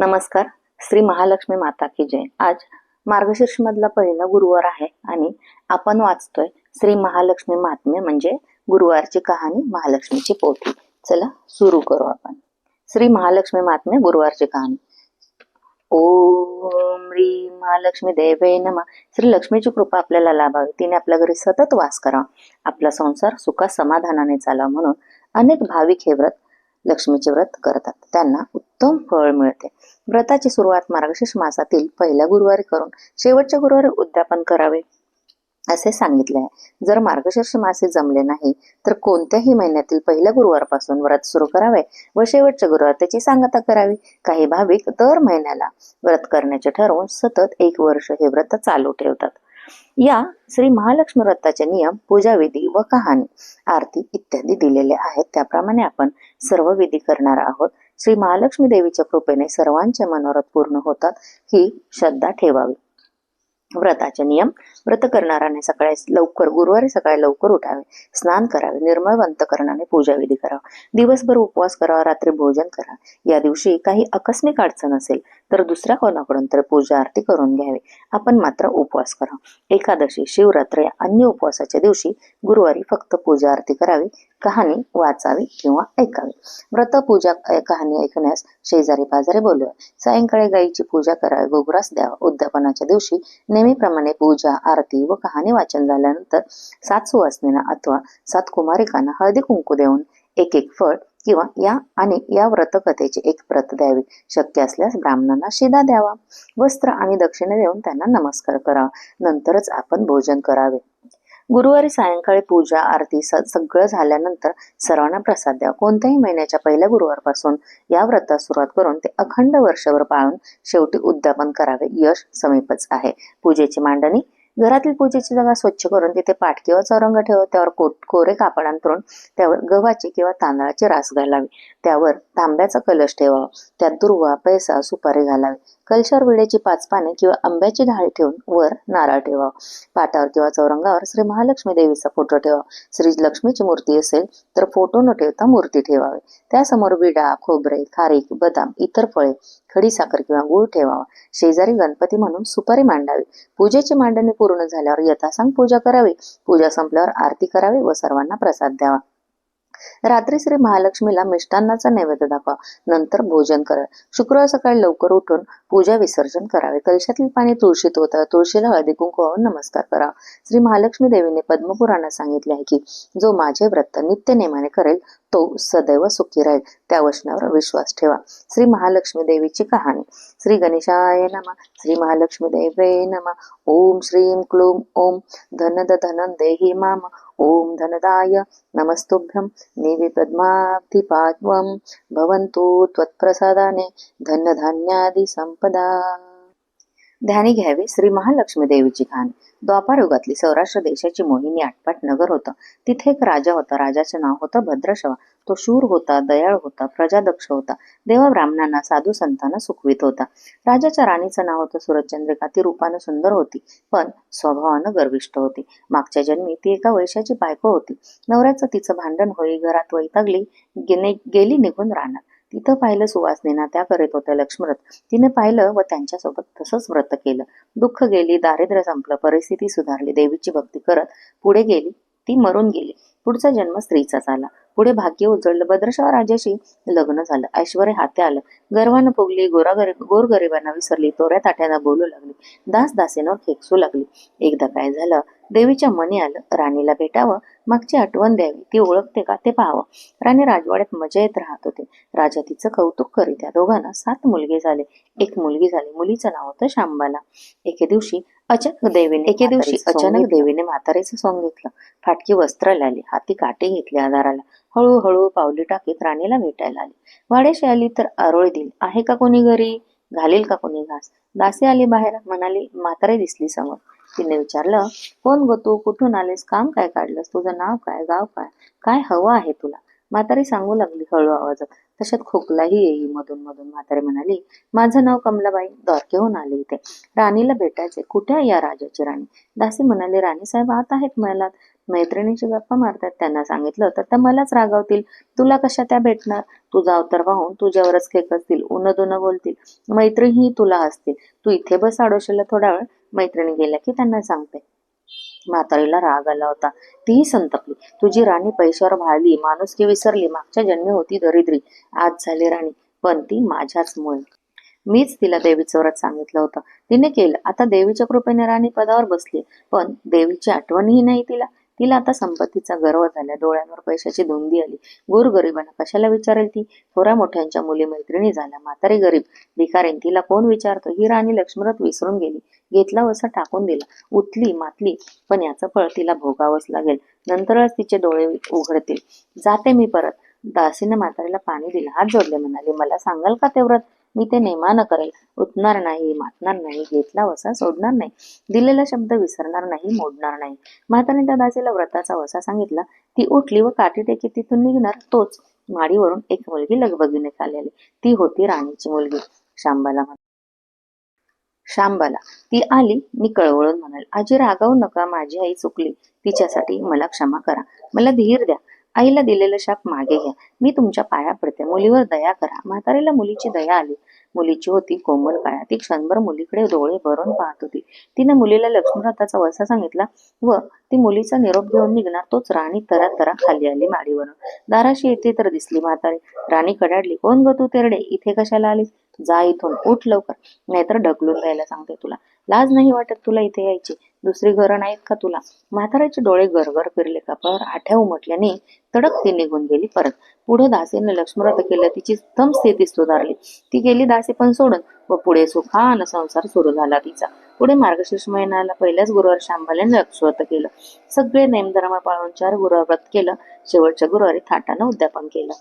नमस्कार. श्री महालक्ष्मी माता की जय. आज मार्गशीर्ष मधला पहिला गुरुवार आहे आणि आपण वाचतोय श्री महालक्ष्मी महात्म्य म्हणजे गुरुवारची कहाणी महालक्ष्मीची पोथी. चला सुरू करू आपण. श्री महालक्ष्मी महात्म्य गुरुवारची कहाणी. ओम ह्री महालक्ष्मी देवे नमा. श्री लक्ष्मीची कृपा आपल्याला लाभावी. तिने आपल्या घरी सतत वास करावा. आपला संसार सुखा समाधानाने चालावा म्हणून अनेक भाविक हे व्रत लक्ष्मीचे व्रत करतात. त्यांना उत्तम फळ मिळते. व्रताची सुरुवात मार्गशीर्ष मासातील पहिल्या गुरुवारी करून शेवटच्या गुरुवारी उद्यापन करावे असे सांगितले आहे. जर मार्गशीर्ष मासे जमले नाही तर कोणत्याही महिन्यातील पहिल्या गुरुवारपासून व्रत सुरू करावे व शेवटच्या गुरुवार त्याची सांगता करावी. काही भाविक दर महिन्याला व्रत करण्याचे ठरवून सतत एक वर्ष हे व्रत चालू ठेवतात. या श्री महालक्ष्मी व्रताचे नियम पूजाविधी व कहाणी आरती इत्यादी दिलेले आहेत. त्याप्रमाणे आपण सर्व विधी करणार आहोत. श्री महालक्ष्मी देवीच्या कृपेने सर्वांचे मनोरथ पूर्ण होतात ही श्रद्धा ठेवावी. व्रताचे नियम व्रत करणाऱ्याने सकाळी लवकर गुरुवारी सकाळी लवकर उठावे स्नान करावे निर्मळ अंतकरणाने पूजाविधी करावा दिवसभर उपवास करावा रात्री भोजन करा. या दिवशी काही आकस्मिक अडचण असेल तर दुसऱ्या कोणाकडून तर पूजा आरती करून घ्यावी. आपण मात्र उपवास करा. एकादशी शिवरात्र या अन्य उपवासाच्या दिवशी गुरुवारी फक्त पूजा आरती करावी. कहाणी वाचावी किंवा ऐकावी. व्रत पूजा कहाणी ऐकण्यास शेजारी पाजारी बोलवा सायंकाळी गायीची पूजा करावी गोगुरास द्यावा. उद्यापनाच्या दिवशी नेहमीप्रमाणे पूजा आरती व कहाणी वाचन झाल्यानंतर सात सुवासनींना अथवा सात कुमारिकांना हळदी कुंकू देऊन एक एक फळ किंवा या आणि या व्रतकथेची एक प्रत द्यावी. शक्य असल्यास ब्राह्मणांना शिदा द्यावा. वस्त्र आणि दक्षिणे देऊन त्यांना नमस्कार करावा. नंतरच आपण भोजन करावे. गुरुवारी सायंकाळी पूजा आरती सगळं झाल्यानंतर सर्वांना प्रसाद द्या कोणत्याही महिन्याच्या पहिल्या गुरुवारपासून या व्रतास सुरुवात करून ते अखंड वर्षभर पाळून शेवटी उद्यापन करावे यश समीपच आहे. पूजेची मांडणी घरातील पूजेची जागा स्वच्छ करून तिथे पाठ किंवा चौरंग ठेवा त्यावर कोरे कापड अंतरून त्यावर गव्हाची किंवा तांदळाची रास घालावी. त्यावर तांब्याचा कलश ठेवावा. त्यात दुर्वा पैसा सुपारी घालावी. कलशावर विड्याची पाच पाने किंवा आंब्याची ढाळी ठेवून वर नारळ ठेवा. पाटावर किंवा चौरंगावर श्री महालक्ष्मी देवीचा फोटो ठेवा. श्री लक्ष्मीची मूर्ती असेल तर फोटो न ठेवता मूर्ती ठेवावी. त्यासमोर विडा खोबरे खारीक बदाम इतर फळे खडी साखर किंवा गुळ ठेवावा. शेजारी गणपती म्हणून सुपारी मांडावी. पूजेची मांडणी पूर्ण झाल्यावर यथासांग पूजा करावी. पूजा संपल्यावर आरती करावी व सर्वांना प्रसाद द्यावा. रात्री श्री महालक्ष्मीला मिष्टान्नाचा नैवेद्य दाखवा. नंतर भोजन करा. शुक्रवार सकाळी लवकर उठून पूजा विसर्जन करावे. कलशातील पाणी तुळशीत होता तुळशीला हळदी कुंकू वाहून नमस्कार करा. श्री महालक्ष्मी देवीने पद्मपुराणात सांगितले आहे की जो माझे व्रत नित्य नेमाने करेल तो सदैव सुखी राहील. त्या वचनावर विश्वास ठेवा. श्री महालक्ष्मी देवीची कहाणी. श्री गणेशाय नमा. श्री महालक्ष्मी देवे नमा. ओम श्रीम क्लूम ओम. धनद धनं देहि मामा. ॐ धनदाय नमस्तुभ्यं निविपद्माब्धिपाद्वं भवन्तु त्वत्प्रसादाने धनधान्यादिसम्पदा ध्यानी घ्यावी. श्री महालक्ष्मी देवीची कहाणी द्वापार युगातली सौराष्ट्र देशाची मोहिनी आटपाट नगर होतं. तिथे एक राजा होता. राजाचं नाव होतं भद्रशवा. तो शूर होता दयाळ होता प्रजादक्ष होता. देवा ब्राह्मणांना साधू संतांना सुखवित होता. राजाच्या राणीचं नाव होतं सुरचंद्रिका ती रूपानं सुंदर होती पण स्वभावानं गर्विष्ट होती. मागच्या जन्मी ती एका वैशाची बायको होती. नवऱ्याचं तिचं भांडण होई घरात वैतागली गेली निघून राहणार तिथं पाहिलं सुवासनेना त्या करीत होत्या लक्ष्मरथ तिने पाहिलं व त्यांच्यासोबत तसंच व्रत केलं. दुःख गेली दारिद्र्य संपलं परिस्थिती सुधारली देवीची भक्ती करत पुढे गेली ती मरून गेली. पुढचा जन्म स्त्रीचाच आला. पुढे भाग्य उजळलं. भद्रशाह राजाशी लग्न झालं. ऐश्वर हाते आलं. गर्वानं फुगली. गोरागर गोरगरिबांना विसरली. तोऱ्या ताट्यांना बोलू लागली. दास दासेनं खेकसू लागली. एकदा काय झालं? देवीच्या मनी आलं. राणीला भेटावं. मागची आठवण द्यावी. ती ओळखते का? ते पाहावं. राणी राजवाड्यात मजा येत राहत होते. राजा तिचं कौतुक करीत. त्या दोघांना सात मुलगे झाले. एक मुलगी झाली. मुलीचं नाव होतं शांबाला. एके दिवशी अचानक देवीने एके दिवशी अचानक देवीने म्हातारीचं सोंग घेतलं. फाटकी वस्त्र लाली हाती काटे घेतले आधाराला. हळूहळू पावली टाकीत राणीला भेटायला आली. वाड्याशी आली तर आरोळी दिली. आहे का कोणी घरी? घालील का कोणी घास? दासी आली बाहेर. म्हणाली म्हातारी दिसली समोर. तिने विचारलं कोण गो तू? कुठून आलेस? काम काय काढलंस? तुझं नाव काय? गाव काय? काय हवं आहे तुला? म्हातारी सांगू लागली हळू आवाजात. तशात खोकलाही येई मधून मधून म्हातारी म्हणाली माझं नाव कमलाबाई द्वारकेहून आले इथे. राणीला भेटायचे. कुठे आहे या राजाची राणी? दासी म्हणाले राणी साहेब आत आहेत महिलात मैत्रिणीची गप्पा मारतात. त्यांना सांगितलं तर त्या मलाच रागावतील. तुला कशा त्या भेटणार? तुझा अवतार वाहून तुझ्यावरच खेकसतील. उन दुन बोलतील. मैत्री तुला असतील तू इथे बस आडोशीला थोडा वेळ. मैत्रिणी गेल्या की त्यांना सांगते. म्हातारीला राग आला होता. तीही संतपली. तुझी राणी पैशावर भाळली माणुसकी विसरली मागच्या जन्मी होती दरिद्री. आज झाली राणी पण ती माझ्याच मुळे. मीच तिला देवीचं व्रत सांगितलं होतं. तिने केलं. आता देवीच्या कृपेने राणी पदावर बसली पण देवीची आठवणही नाही तिला. तिला आता संपत्तीचा गर्व झाला. डोळ्यांवर पैशाची धुंदी आली. गोरगरिबांना कशाला विचारेल ती? थोड्या मोठ्यांच्या मुली मैत्रिणी झाल्या. म्हातारे गरीब भिकारीन तिला कोण विचारतो? ही राणी लक्ष्मणत विसरून गेली. घेतला वसा टाकून दिला. उतली मातली पण याचं फळ तिला भोगावंच लागेल. नंतरच तिचे डोळे उघडतील. जाते मी परत. दासीनं म्हातारीला पाणी दिलं. हात जोडले म्हणाले मला सांगाल का ते व्रत मी ते नेमानं करेल. उठणार नाही मातणार नाही घेतला वसा सोडणार नाही. दिलेला शब्द विसरणार नाही मोडणार नाही. म्हाताने त्या दासीला व्रताचा वसा सांगितला. ती उठली व काठी टेकी तिथून निघणार. तोच माडीवरून एक मुलगी लगबगीने खाली आली ती होती राणीची मुलगी. शांबाला शांबाला ती आली मी कळवळून म्हणाल आजी रागावू नका माझी आई चुकली. तिच्यासाठी मला क्षमा करा. मला धीर द्या. आईला दिलेलं शाप मागे घ्या. मी तुमच्या पाया पडते. मुलीवर दया करा. म्हातारीला मुलीची दया आली. मुलीची होती कोमल काळा ती क्षणभर मुलीकडे डोळे भरून पाहत होती. तिने मुलीला लक्ष्मणराताचा वसा सांगितला व ती मुलीचा निरोप घेऊन निघणार. तोच राणी तरा तरा खाली आली माडीवरून. दाराशी येते तर दिसली म्हातारी. राणी कडाडली. कोण ग तू तेरडे? इथे कशाला आलीस? जा इथून उठ लवकर. नाहीतर ढकलून द्यायला सांगते तुला. लाज नाही वाटत तुला इथे यायची. दुसरी घरं नाहीत का तुला? म्हाताऱ्याचे डोळे गरगर फिरले कपाळावर आठ्या उमटल्याने तडक ती निघून गेली परत. पुढे दासीने लक्ष्मणात केलं. तिची उत्तम स्थिती सुधारली. ती गेली दासी पण सोडून व पुढे सुखान संसार सुरू झाला तिचा. पुढे मार्गशीर्ष महिन्याला पहिल्याच गुरुवार शांबाल्याने लक्षवत केलं. सगळे नेमधर्म पाळून चार गुरुवार व्रत केलं. शेवटच्या गुरुवारी थाटानं उद्यापन केलं.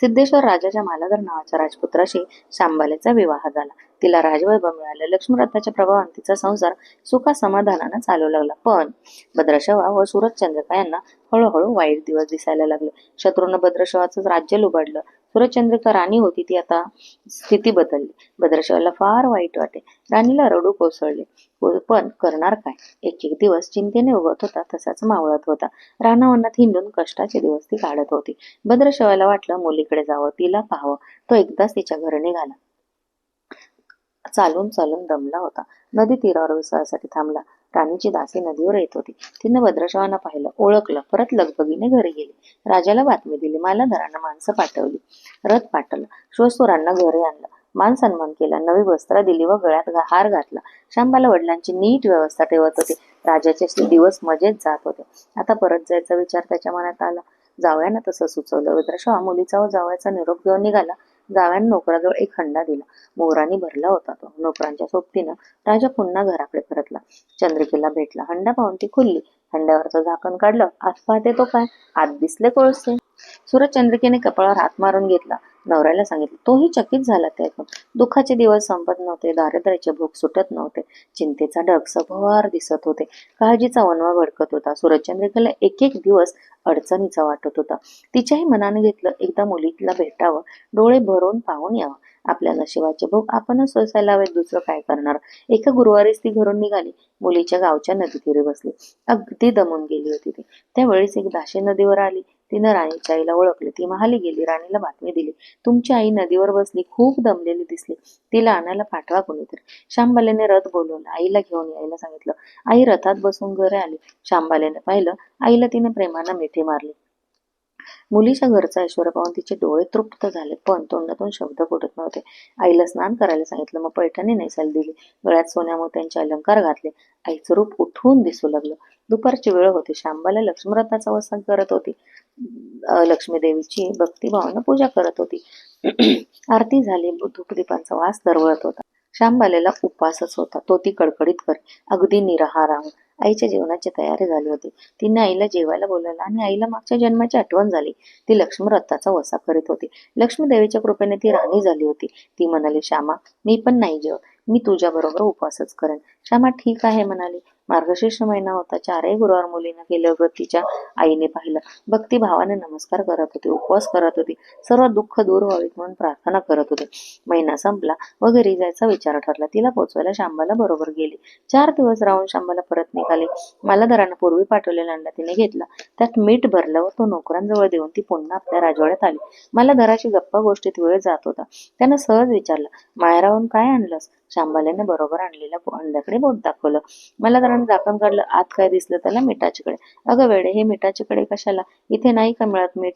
सिद्धेश्वर राजाच्या मालाधर नावाच्या राजपुत्राशी शांबालेचा विवाह झाला. तिला राजवैभव मिळालं. लक्ष्मणरथाच्या प्रभावाने तिचा संसार सुखा समाधानानं चालू लागला. पण भद्रशवा व सूरजचंद्रिका यांना हळूहळू वाईट दिवस दिसायला लागले. शत्रूनं भद्रशवाचं राज्य लुबाडलं. सुरचंद्रिका राणी होती ती आता स्थिती बदलली. भद्रशवाला फार वाईट वाटे. राणीला रडू कोसळले. पण करणार काय? एक एक दिवस चिंतेने उगवत होता तसाच मावळत होता. रानावनात हिंडून कष्टाचे दिवस ती काढत होती. भद्रशवाला वाटलं मुलीकडे जावं तिला पाहावं. तो एकदाच तिच्या घरी निघाला. चालून चालून दमला होता. नदी तीरावर विसरासाठी थांबला. राणीची दासी नदीवर येत होती. तिनं भद्रशवांना पाहिलं ओळखलं परत लगबगीने घरी गेली. राजाला बातमी दिली मालाधरांना माणसं पाठवली. रथ पाठवला श्वसुरांना घरी आणलं. मान सन्मान केला नवी वस्त्र दिली व गळ्यात हार घातला. शांबाला वडिलांची नीट व्यवस्था ठेवत होते. राजाचे दिवस मजेत जात होते. आता परत जायचा विचार त्याच्या मनात आला. जावयानं तसं सुचवलं. रुद्रशवा मुलीचा व जावयाचा निरोप घेऊन निघाला. जाव्यान नोकराजवळ एक हंडा दिला. मोरानी भरला होता तो. नोकरांच्या सोबतीनं राजा पुन्हा घराकडे परतला. चंद्रिकेला भेटला. हंडा पाहून ती खुलली हंड्यावरचं झाकण काढलं. आज पाहते तो काय? आत दिसले कोळसे. सूरज चंद्रिकेने कपाळावर हात मारून घेतला. नवऱ्याला सांगितलं तोही चकित झाला ते ऐकून दुःखाचे दिवस संपत नव्हते दारिद्र्याचे भूक सुटत नव्हते चिंतेचा ढग सभोवार दिसत होते. काळजीचा वनवा भडकत होता. सूरजचंद्रिकेला एक एक दिवस अडचणीचा वाटत होता. तिच्याही मनाने घेतलं एकदा मुलीला भेटावं डोळे भरून पाहून यावं. आपल्या नशिबाचे भोग आपणच सोसायला हवेत दुसरं काय करणार? एका गुरुवारीच ती घरून निघाली. मुलीच्या गावच्या नदी बसली. अगदी दमून गेली होती ती. त्यावेळेस एक दाशी नदीवर आली. तिनं राणीच्या आईला ओळखले. ती महाली गेली राणीला बातमी दिली. तुमची आई नदीवर बसली खूप दमलेली दिसली. तिला आणायला पाठवा कोणीतरी. शांबालेने रथ बोलवला. आईला घेऊन यायला सांगितलं. आई रथात बसून घरी आली. शांबालेने पाहिलं आईला तिने प्रेमानं मिठी मारली. मुलीच्या घरचा ऐश्वर पाहून तिचे डोळे तृप्त झाले पण तोंडातून शब्द फुटत नव्हते. आईला स्नान करायला सांगितलं मग पैठणी नेसायला दिली. गळ्यात सोन्या मोत्यांचे अलंकार घातले. आईचं रूप उठवून दिसू लागलं. दुपारची वेळ होती. शांबाला लक्ष्मरथाचा वसा करत होती. लक्ष्मी देवीची भक्तिभावानं पूजा करत होती. आरती झाली धूपदीपांचा वास दरवळत होता. श्यामबालेला उपवासच होता. तो ती कडकडीत करे. अगदी निराहार आईच्या जेवणाची तयारी झाली होती. तिने आईला जेवायला बोलवलं आणि आईला मागच्या जन्माची आठवण झाली. ती लक्ष्मरथाचा वसा करीत होती. लक्ष्मी देवीच्या कृपेने ती राणी झाली होती. ती म्हणाली श्यामा मी पण नाही जेव मी तुझ्या बरोबर उपवासच करेन. श्यामा ठीक आहे म्हणाली. मार्गशीर्ष महिना होता. चारही गुरुवार मुलीनं केलं व्रतीच्या आईने पाहिलं. भक्ती भावाने नमस्कार करत होती उपवास करत होती. सर्व दुःख दूर व्हावीत म्हणून प्रार्थना करत होते. महिना संपला व घरी जायचा विचार ठरला. तिला पोचवायला शांबाला बरोबर गेली. चार दिवस राहून शांबाला परत निघाली. मालादारानं पूर्वी पाठवलेला अंडा तिने घेतला. त्यात मीठ भरलं व तो नोकरांजवळ देऊन ती पुन्हा आपल्या राजवाड्यात आली. मला धराची गप्पा गोष्टीत वेळ जात होता. त्यानं सहज विचारलं माहेराहून काय आणलंस? शांबाल्याने बरोबर आणलेल्या अंड्याकडे बोट दाखवलं. मला धरानं झाकण काढलं आत काय दिसलं त्याला मिठाची कडे. अगं वेडे हे मिठाचीकडे कशाला? इथे नाही का मिळत मीठ?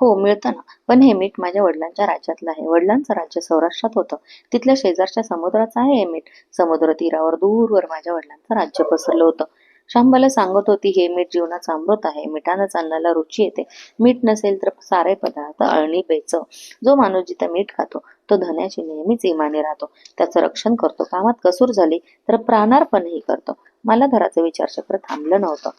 हो मिळतं ना. पण हे मीठ माझ्या वडिलांच्या राज्यातलं आहे. वडिलांचं राज्य सौराष्ट्रात होतं. तिथल्या शेजारच्या समुद्राचं आहे हे मीठ. समुद्र तीरावर दूरवर माझ्या वडिलांचं राज्य पसरलं होतं. शांबाला सांगत होती हे मीठ जीवनाचा अमृत आहे. मिठानच अन्नाला रुची येते. मीठ नसेल तर सारे पदार्थ अळणी बेचव जो माणूस जिथं मीठ खातो तो धन्याची नेहमीच इमाने राहतो. त्याचं रक्षण करतो. कामात कसूर झाली तर प्राणार्पणही करतो. मला धराचं विचारचक्र थांबलं नव्हतं.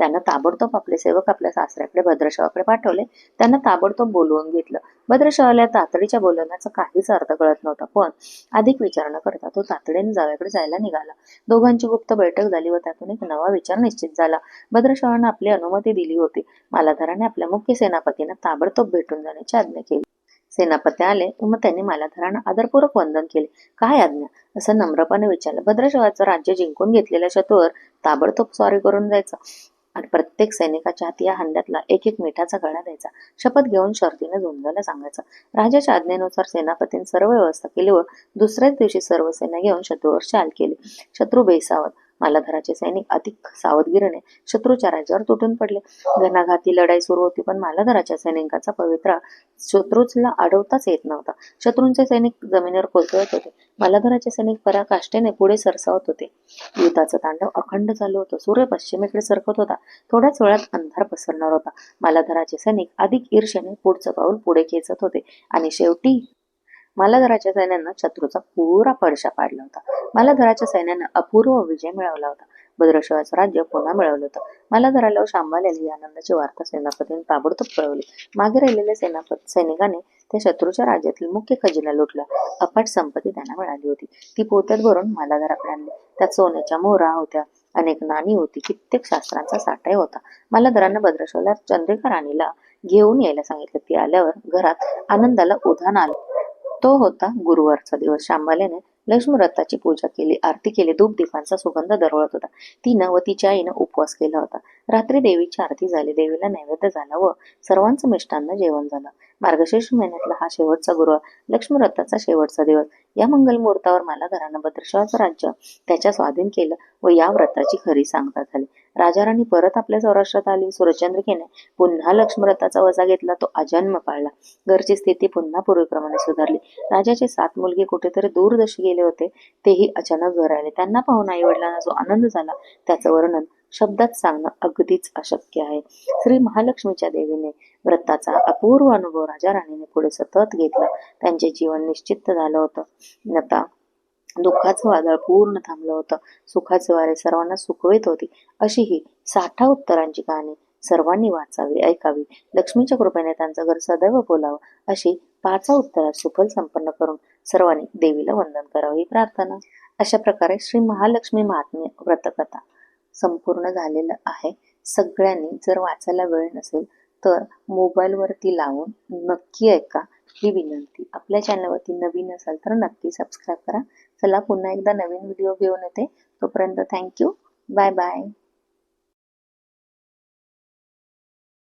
त्यांना ताबडतोब आपले सेवक आपल्या सासऱ्याकडे भद्रशवाकडे पाठवले. त्यांना ताबडतोब बोलवून घेतलं. भद्रशवाला तातडीच्या बोलवण्याचा काहीच अर्थ कळत नव्हता पण अधिक विचार न करता तो तातडीने जाव्याकडे जायला निघाला. दोघांची गुप्त बैठक झाली व त्यातून एक नवा विचार निश्चित झाला. भद्रशवानं आपली अनुमती दिली होती. मालाधराने आपल्या मुख्य सेनापतींना ताबडतोब भेटून जाण्याची आज्ञा केली. सेनापती आले मग त्यांनी मालाधारांना आदरपूर्वक वंदन केले. काय आज्ञा? असं नम्रपणे विचारलं. भद्रशवाचं राज्य जिंकून घेतलेल्या शत्रूवर ताबडतोब स्वारी करून जायचं. आणि प्रत्येक सैनिकाच्या हाती या हंड्यातला एक एक मिठाचा गळा द्यायचा. शपथ घेऊन शर्तीने झुंजायला सांगायचं. राजाच्या आज्ञेनुसार सेनापतींनी सर्व व्यवस्था केली व दुसऱ्याच दिवशी सर्व सेना घेऊन शत्रूवर चाल केली. शत्रू बेसावत मालाधराचे सैनिक अधिक सावधगिरीने शत्रूच्या राज्यावर तुटून पडले. घनाघाती लढाई सुरू होती पण मालाधराच्या सैनिकाचा पवित्रा शत्रूला अडवताच येत नव्हता. शत्रूंचे सैनिक जमिनीवर कोसळत होते. मालाधराचे सैनिक पराकाष्ठेने पुढे सरसावत होते. युद्धाचं तांडव अखंड चालू होतं. सूर्य पश्चिमेकडे सरकत होता. थोड्याच वेळात अंधार पसरणार होता. मालाधराचे सैनिक अधिक ईर्षेने पुढचं पाऊल पुढे खेचत होते. आणि शेवटी मालाधराच्या सैन्यानं शत्रूचा पुरा पडशा पाडला होता. मालाधराच्या सैन्यानं अपूर्व विजय मिळवला होता. भद्रशिवाचं राज्य पुन्हा मिळवलं होतं. मालाधराला व शांबालेला आनंदाची वार्ता सेनापतीने ताबडतोब कळवली. मागे राहिलेल्या सेनापती सैनिकाने त्या शत्रूच्या राज्यातील मुख्य खजिना लुटला. अफाट संपत्ती त्यांना मिळाली होती. ती पोत्यात भरून मालाधराकडे आणली. त्यात सोन्याच्या मोहरा होत्या. अनेक नाणी होती. कित्येक शास्त्रांचा साठाही होता. मालाधरानं भद्रशिवाला चंद्रिका राणीला घेऊन यायला सांगितलं. ती आल्यावर घरात आनंदाला उधाण आलं. तो होता गुरुवारचा दिवस. शांबालेने लक्ष्मीव्रताची पूजा केली आरती केली धूप दीपांचा सुगंध दरवळत होता. तिनं व तिच्या आईनं उपवास केला होता. रात्री देवीची आरती झाली देवीला नैवेद्य झाला व सर्वांचं मिष्टांना जेवण झालं. मार्गशीर्ष महिन्यातला हा शेवटचा गुरुवार लक्ष्मीव्रताचा शेवटचा दिवस. या मंगल मुहूर्तावर मला घरानं भद्रशाचं राज्य त्याच्या स्वाधीन केलं व या व्रताची खरी सांगता झाली. राजाराणी परत आपल्या सौराष्ट्रात आली. सूर्यचंद्रिकेने पुन्हा लक्ष्मीव्रताचा वजा घेतला. तो अजन्म पाळला. घरची स्थिती पुन्हा पूर्वीप्रमाणे सुधारली. राजाचे सात मुलगे कुठेतरी दूरदर्शी गेले होते. तेही अचानक घर आले. त्यांना पाहून आई वडिलांना जो आनंद झाला त्याचं वर्णन शब्दात सांगणं अगदीच अशक्य आहे. श्री महालक्ष्मीच्या देवीने व्रताचा अपूर्व अनुभव राजा राणीने पुढे सतत घेतला. त्यांचे जीवन निश्चित झालं होतं. आता दुःखाचं वादळ पूर्ण थांबलं होतं. सुखाचे वारे सर्वांना सुखवेत होती. अशी ही साठा उत्तरांची कहाणी सर्वांनी वाचावी ऐकावी. लक्ष्मीच्या कृपेने त्यांचं घर सदैव बोलावं. अशी पाचा उत्तरात सुफल संपन्न करून सर्वांनी देवीला वंदन करावं ही प्रार्थना. अशा प्रकारे श्री महालक्ष्मी महात्म्य व्रतकथा. संपूर्ण झालेलं आहे. सगळ्यांनी जर वाचायला वेळ नसेल तर मोबाईलवरती लावून नक्की ऐका ही विनंती. आपल्या चॅनलवरती नवीन असाल तर नक्की सबस्क्राईब करा. चला पुन्हा एकदा नवीन व्हिडिओ घेऊन येते. तोपर्यंत थँक्यू. Bye bye.